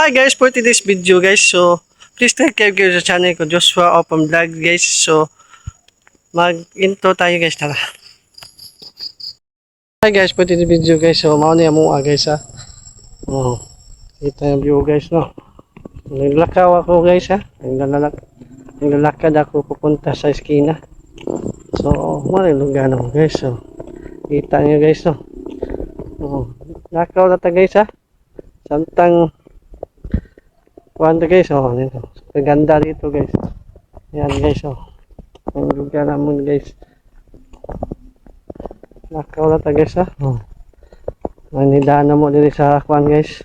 Hi guys, for today's video guys, so please care guys sa channel ko, Joshua Open Vlog guys. So, mag-intro tayo guys, tara. Hi guys, for today's video guys, so mauna yung mga guys ha. Oh, kita yung view guys no. Naglakaw ako guys ha. Naglalak naglalakad ako pupunta sa eskina. So, yung lugar no guys. So, kita nyo guys no. Oh, lakaw na ta guys ha. Samtang Kuwanda guys, oh, nito. Kaganda dito guys. Yan guys, oh. Ang lugar naman guys. Lakaw na ta guys, ha. Oh. Manidaan na mo dito sa kuwan guys.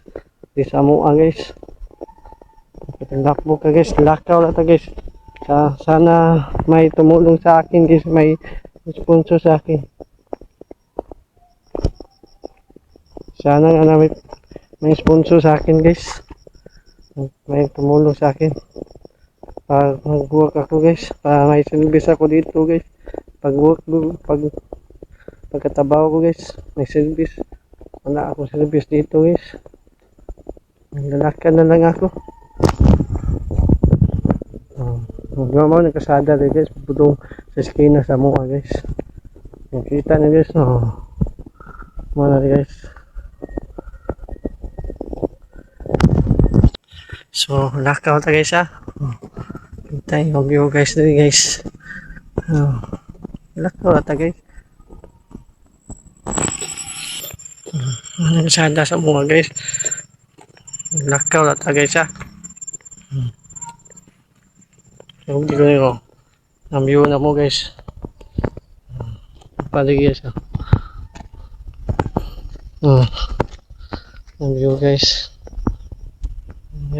Di sa mua guys. Lakbo ka guys, lakaw na ta guys. Sa, sana may tumulong sa akin guys, may sponsor sa akin. Sana nga na may, may sponsor sa akin guys may tumulong sa akin. Pag mag-work ako guys para may service ako dito guys. Pag work pag pagkatabaho ko guys may service. Wala ako service dito guys. Naglalakad na lang ako. Uh, mo nagkasada rin guys budong sa skina sa mukha guys. Nakita na guys no mga guys So, lakaw ta guys ha. Oh. Kita yung view guys dito guys. Oh. Lakaw ta guys. Ano yung sada sa mga guys. Lakaw ta guys ha. So, hindi ko nyo. Ang view na mo guys. Palig guys ha. Oh. Ang view guys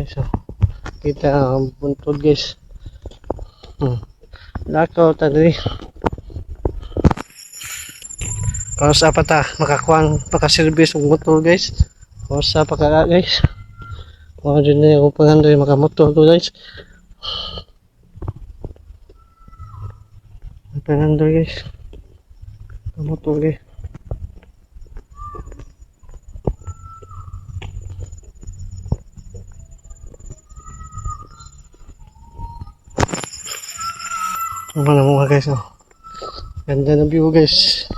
guys oh. kita ang buntod guys. Hmm. lakaw ta diri kausa pa ta? Makakuang makaservice ng motor guys. Kausa pa ka guys? Kung din na yung pangandoy makamotor to guys. Pangandoy guys. Motor guys Ano na mga guys, oh. Ganda ng view guys.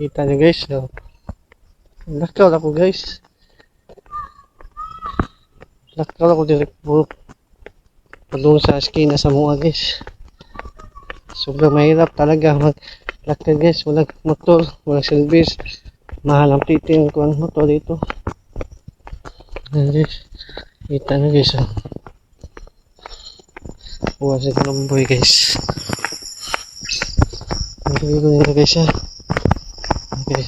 Kita niyo guys, oh. Lakaw ako guys. Lakaw ako direct po. Padung sa eskina sa mga guys. Sobrang mahirap talaga maglakad guys. Walang motor, walang service. Mahal ang titing ko ang motor dito. Ayan guys. Kita niyo guys, oh. Buwan sa Colomboy guys. Ang sabi ko nila guys ha. Okay.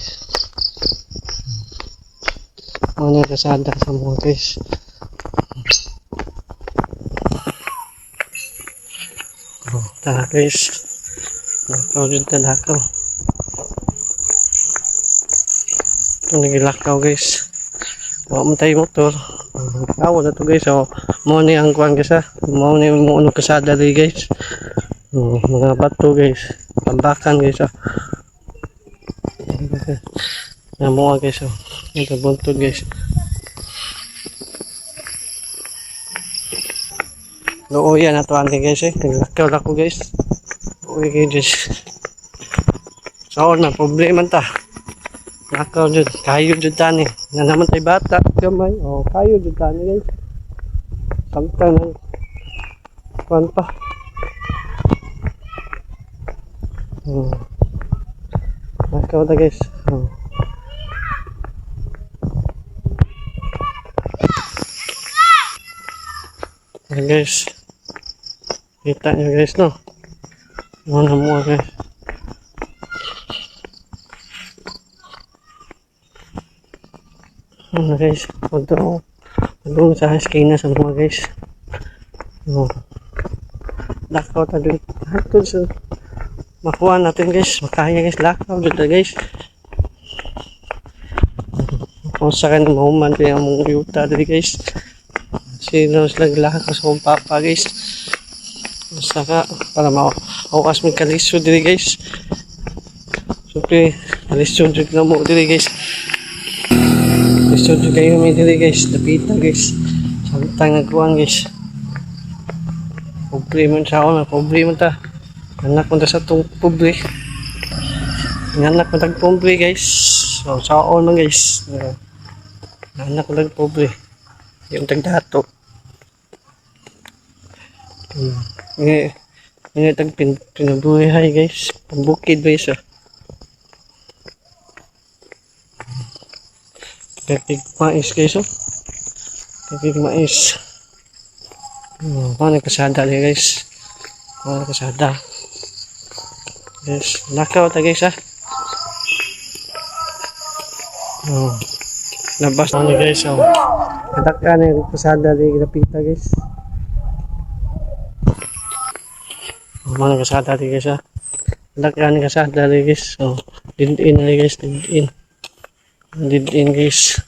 Mga nakasada sa mga guys. Oh, guys. Lakaw dyan talakaw. Ito nagilakaw guys. Wa mo tayo motor. Awa na to guys. So, mo ni ang kuwan guys ha. Mo ni mo ano kasada rin guys. Oh, mga bato guys. Tambakan guys ha. Yan mo nga guys oh. Ito buntod guys. Oo yan ato ante guys eh. Naglakaw ako guys. Uy guys. So na problema ta. Nakaw jud, kayo jud tani. Nga naman tay bata, gamay. Oh, kayo jud tani guys. Samtang nang kuan pa. Oh. Nakaw ta guys. Oh. Ayan, guys. Kita nyo guys no. Muna mo guys. Ano guys, punto doon sa eskina sa mga guys. Oh. Lakaw ta dun. Hatod makuha natin guys. Makaya guys, lakaw dun guys. Kung sa kanin mahuman kaya mong yuta dun guys. Sino sila lakaw sa kong papa guys. Saka para maukas mo kalisod dun guys. Siyempre, kalisod dun na mo dun guys. Lisod yung kayo may dili guys. Dapita guys. Samtang nagkuhan guys. Pobre man ako. Pobre man ta. Anak ta sa itong pobre. Anak mo tag pobre guys. So, sa ako man guys. Anak mo tag pobre. Yung tagdato. Hmm. Nga, nga tag pin, pinabuhay guys. Pambukid ba isa? Kakig mais guys oh. Kakig mais. Hmm, paano kasada niya guys? Paano kasada? Guys, nakaw ta guys ah. Oh. Labas na niya guys oh. Katakan yung kasada ni Napita guys. Oh, paano kasada ni guys ah. Katakan yung kasada ni guys. Oh, din-in na guys, din-in. Din-in guys.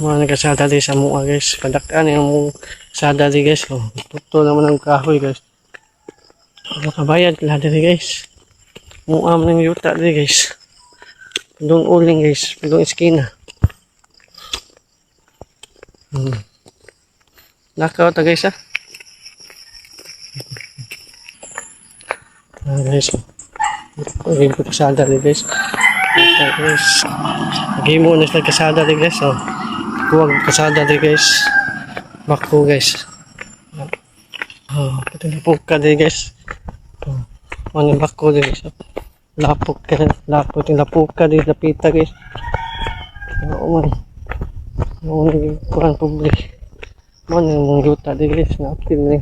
Mga nagkasada di sa mua guys. Kadakan yung mong sada di guys. Oh, tuto naman ang kahoy guys. Makabayad lahat di guys. Mua man ng yuta di guys. Pindong uling guys. Pindong iskina. Hmm. Nakaw ta guys ah. Ah guys. Okay, ko kasada di guys. Okay guys. Lagi mo na sa kasada di guys. Oh. Huwag kasada di guys. Bako guys. Oh, pati lapok ka di guys. Oh, ano bako di guys. Lapok ka, lapok yung lapok ka di lapita guys. Oo man. Oo man, kurang publik. Man, yung mga yuta di guys. Napil ni.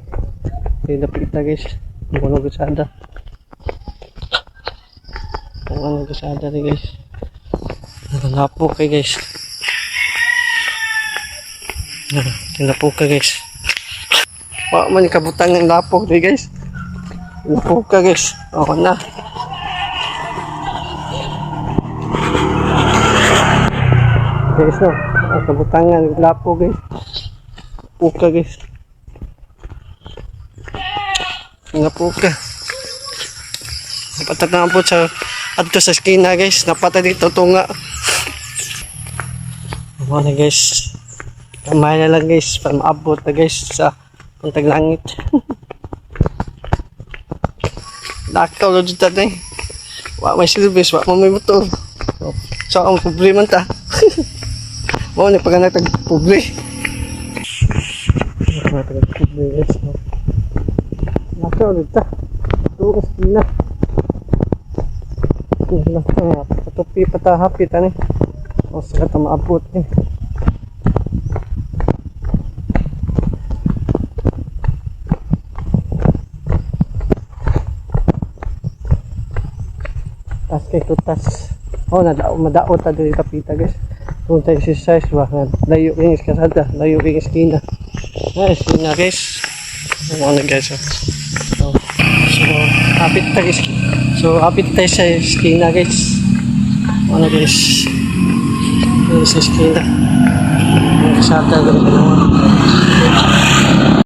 Di lapita guys. Mga kasada. Kung ano kasada di guys. Lapok kay guys. Lapok ka guys. Wa man kabutang ng lapok di guys. Lapok ka guys. Oo na. Guys no. Ang kabutangan ng lapok guys. Lapok ka guys. Lapok ka. Napatatang po sa adto sa skina guys. Napata dito tunga. Na guys. Kamay na lang guys, para maabot na guys sa puntag langit. Lakaw na dito na. Wa may silbis, wa mo may motor. So, ang problema ta. Mo ni pag natag pobre. Natag pobre guys. Lakaw dito. Tuos na. Lakaw, patupi patahapit ani. O sa kata maabot eh. tas kay kutas oh nadao madao ta diri kapita guys kung tayo exercise ba layo yung iskasada layo yung iskina ah iskina guys ano guys oh. so, so apit ta guys so apit tayo sa iskina guys ano guys sa iskina yung kasada ganun